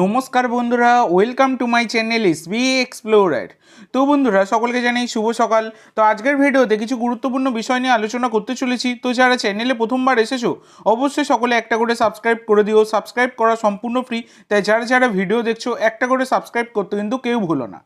নমস্কার বন্ধুরা welcome to my channel S B explorer তো বন্ধুরা, সকলকে জানাই শুভ সকাল। তো আজকের ভিডিওতে কিছু গুরুত্বপূর্ণ বিষয় নিয়ে আলোচনা করতে চলেছি। তো যারা চ্যানেলে প্রথমবার এসেছ, অবশ্যই সকলে একটা করে সাবস্ক্রাইব করে দিও। সাবস্ক্রাইব করা সম্পূর্ণ ফ্রি তাই যারা যারা ভিডিও দেখছ, একটা করে সাবস্ক্রাইব করতে কিন্তু কেউ ভুলো না।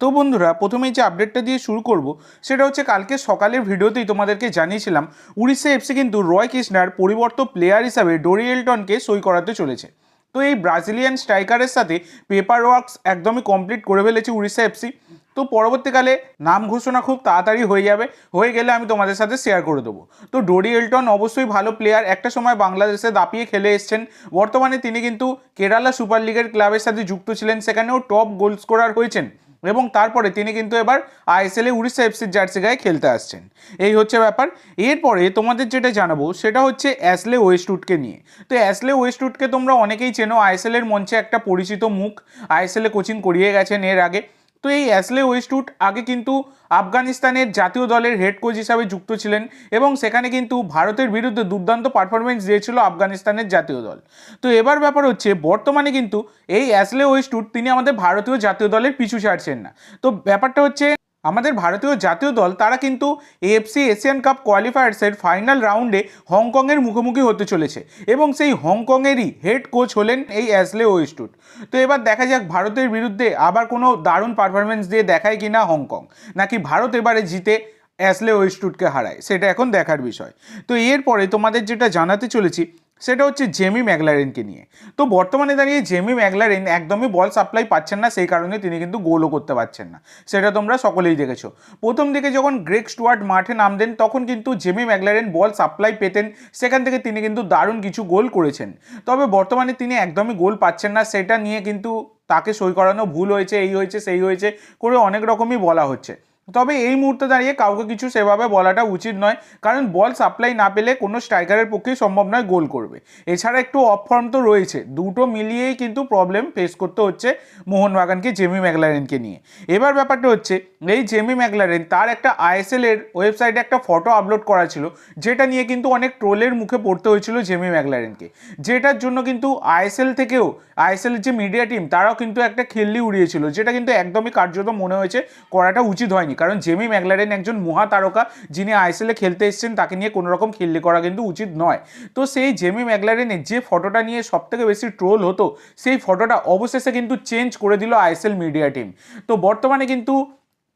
তো বন্ধুরা, প্রথমেই যে আপডেটটা দিয়ে শুরু করব, সেটা হচ্ছে কালকে সকালের ভিডিওতেই তোমাদেরকে জানিয়েছিলাম, উড়িষ্যা এফসি কিন্তু রয় কৃষ্ণার পরিবর্ত প্লেয়ার হিসাবে ডোরিয়েলটনকে সই করাতে চলেছে। তো এই ব্রাজিলিয়ান স্ট্রাইকারের সাথে পেপার ওয়ার্কস একদমই কমপ্লিট করে ফেলেছে উড়িষ্যা এফসি তো পরবর্তীকালে নাম ঘোষণা খুব তাড়াতাড়ি হয়ে যাবে। হয়ে গেলে আমি তোমাদের সাথে শেয়ার করে দেবো। তো ডোরি এলটন অবশ্যই ভালো প্লেয়ার একটা সময় বাংলাদেশে দাপিয়ে খেলে এসছেন। বর্তমানে তিনি কিন্তু কেরালা সুপার লিগের ক্লাবের সাথে যুক্ত ছিলেন। সেখানেও টপ গোল স্কোরার হয়েছেন। এবং তারপরে তিনি কিন্তু এবার আইএসএলে উড়িষ্যা এফসির জার্সি গায়ে খেলতে আসছেন। এই হচ্ছে ব্যাপার। এরপরে তোমাদের যেটা জানাব, সেটা হচ্ছে অ্যাসলে ওয়েস্টউডকে নিয়ে। তো অ্যাসলে ওয়েস্টউডকে তোমরা অনেকেই চেনো। আইএসএল এর মঞ্চে একটা পরিচিত মুখ। আইএসএলে কোচিং করিয়ে গেছেন এর আগে। তো এই অ্যাসলে ওয়েস্টউড আগে কিন্তু আফগানিস্তানের জাতীয় দলের হেড কোচ হিসাবে যুক্ত ছিলেন এবং সেখানে কিন্তু ভারতের বিরুদ্ধে দুর্দান্ত পারফরমেন্স দিয়েছিল আফগানিস্তানের জাতীয় দল। তো এবার ব্যাপার হচ্ছে, বর্তমানে কিন্তু এই অ্যাসলে ওয়েস্টউড তিনি আমাদের ভারতীয় জাতীয় দলের পিছু ছাড়ছেন না। তো ব্যাপারটা হচ্ছে আমাদের ভারতীয় জাতীয় দল, তারা কিন্তু এএফসি এশিয়ান কাপ কোয়ালিফায়ার্সের ফাইনাল রাউন্ডে হংকংয়ের মুখোমুখি হতে চলেছে এবং সেই হংকংয়েরই হেড কোচ হলেন এই অ্যাসলে ওয়েস্টুড তো এবার দেখা যাক ভারতের বিরুদ্ধে আবার কোনো দারুণ পারফরমেন্স দিয়ে দেখায় কি না হংকং, নাকি ভারত এবারে জিতে অ্যাসলে ওয়েস্টুডকে হারায়, সেটা এখন দেখার বিষয়। তো এরপরে তোমাদের যেটা জানাতে চলেছি সেটা হচ্ছে জেমি ম্যাগলারেনকে নিয়ে। তো বর্তমানে দাঁড়িয়ে জেমি ম্যাগলারেন একদমই বল সাপ্লাই পাচ্ছেন না, সেই কারণে তিনি কিন্তু গোলও করতে পারছেন না। সেটা তোমরা সকলেই দেখেছ। প্রথম দিকে যখন গ্রেক স্টুয়ার্ট মাঠে নামতেন, তখন কিন্তু জেমি ম্যাগলারেন বল সাপ্লাই পেতেন, সেখান থেকে তিনি কিন্তু দারুণ কিছু গোল করেছেন। তবে বর্তমানে তিনি একদমই গোল পাচ্ছেন না, সেটা নিয়ে কিন্তু তাকে সই করানো ভুল হয়েছে, এই হয়েছে, সেই হয়েছে, করে অনেক রকমই বলা হচ্ছে। তবে এই মুহূর্তে দাঁড়িয়ে কাউকে কিছু সেভাবে বলাটা উচিত নয়, কারণ বল সাপ্লাই না পেলে কোনো স্ট্রাইকারের পক্ষেই সম্ভব নয় গোল করবে। এছাড়া একটু অফ ফর্ম তো রয়েছে, দুটো মিলিয়েই কিন্তু প্রবলেম ফেস করতে হচ্ছে মোহনবাগানকে, জেমি ম্যাগলারেনকে নিয়ে। এবার ব্যাপারটা হচ্ছে, এই জেমি ম্যাগলারেন তার একটা আইএসএল এর ওয়েবসাইটে একটা ফটো আপলোড করা ছিল, যেটা নিয়ে কিন্তু অনেক ট্রোলের মুখে পড়তে হয়েছিল জেমি ম্যাগলারেনকে যেটার জন্য কিন্তু আইএসএল থেকেও আইএসএল যে মিডিয়া টিম তারাও কিন্তু একটা খেললি উড়িয়েছিল, যেটা কিন্তু একদমই কার্যত মনে হয়েছে করাটা উচিত হয়নি। কারণ জেমি ম্যাগলারেন একজন মহা তারকা যিনি আইএসএলে খেলতে এসছেন, তাকে নিয়ে কোনো রকম খেললি করা কিন্তু উচিত নয়। তো সেই জেমি ম্যাগলারেনের যে ফটোটা নিয়ে সব থেকে বেশি ট্রোল হতো, সেই ফটোটা অবশেষে কিন্তু চেঞ্জ করে দিল আইএসএল মিডিয়া টিম তো বর্তমানে কিন্তু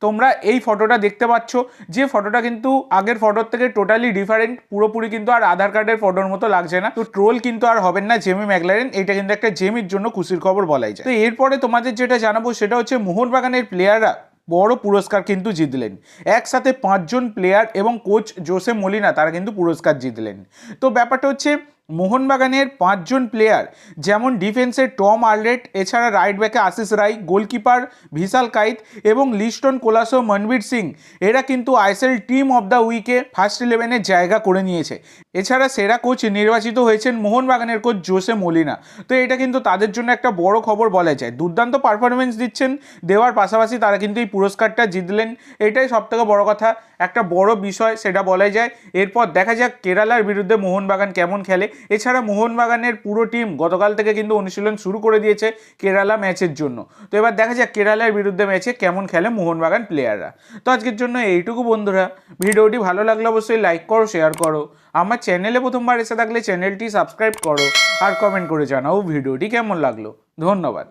তোমরা এই ফটোটা দেখতে পাচ্ছ, যে ফটোটা কিন্তু আগের ফটোর থেকে টোটালি ডিফারেন্ট পুরোপুরি কিন্তু আর আধার কার্ডের ফটোর মতো লাগছে না। তো ট্রোল কিন্তু আর হবেন না জেমি ম্যাগলারেন এটা কিন্তু একটা জেমির জন্য খুশির খবর বলাই যায়। তো এরপরে তোমাদের যেটা জানাব সেটা হচ্ছে মোহনবাগানের প্লেয়াররা বড় পুরস্কার কিন্তু জিতলেন। একসাথে পাঁচজন প্লেয়ার এবং কোচ জোসে মলিনা তারা কিন্তু পুরস্কার জিতলেন। তো ব্যাপারটা হচ্ছে মোহনবাগানের পাঁচজন প্লেয়ার যেমন ডিফেন্সের টম আলরেট এছাড়া রাইট ব্যাকে আশিস রায় গোলকিপার ভিশাল কাইত এবং লিস্টন কোলাসো মনবীর সিং। এরা কিন্তু আইএসএল টিম অফ দ্য উইকে ফার্স্ট ইলেভেনের জায়গা করে নিয়েছে। এছাড়া সেরা কোচ নির্বাচিত হয়েছেন মোহনবাগানের কোচ জোসে মলিনা। তো এটা কিন্তু তাদের জন্য একটা বড় খবর বলা যায়। দুর্দান্ত পারফরমেন্স দিচ্ছেন, দেওয়ার পাশাপাশি তারা কিন্তু এই পুরস্কারটা জিতলেন। এটাই সবথেকে বড় কথা। একটা বড় বিষয়, সেটা বলাই যায়। এরপর দেখা যাক কেরালার বিরুদ্ধে মোহনবাগান কেমন খেলে। এছাড়া মোহনবাগানের পুরো টিম গতকাল থেকে কিন্তু অনুশীলন শুরু করে দিয়েছে কেরালা ম্যাচের জন্য। তো এবার দেখা যাক কেরালার বিরুদ্ধে ম্যাচে কেমন খেলে মোহনবাগান প্লেয়াররা তো আজকের জন্য এইটুকু বন্ধুরা। ভিডিওটি ভালো লাগলে অবশ্যই লাইক করো শেয়ার করো। আমার চ্যানেলে প্রথমবার এসে থাকলে চ্যানেলটি সাবস্ক্রাইব করো আর কমেন্ট করে জানাও ভিডিওটি কেমন লাগল। ধন্যবাদ।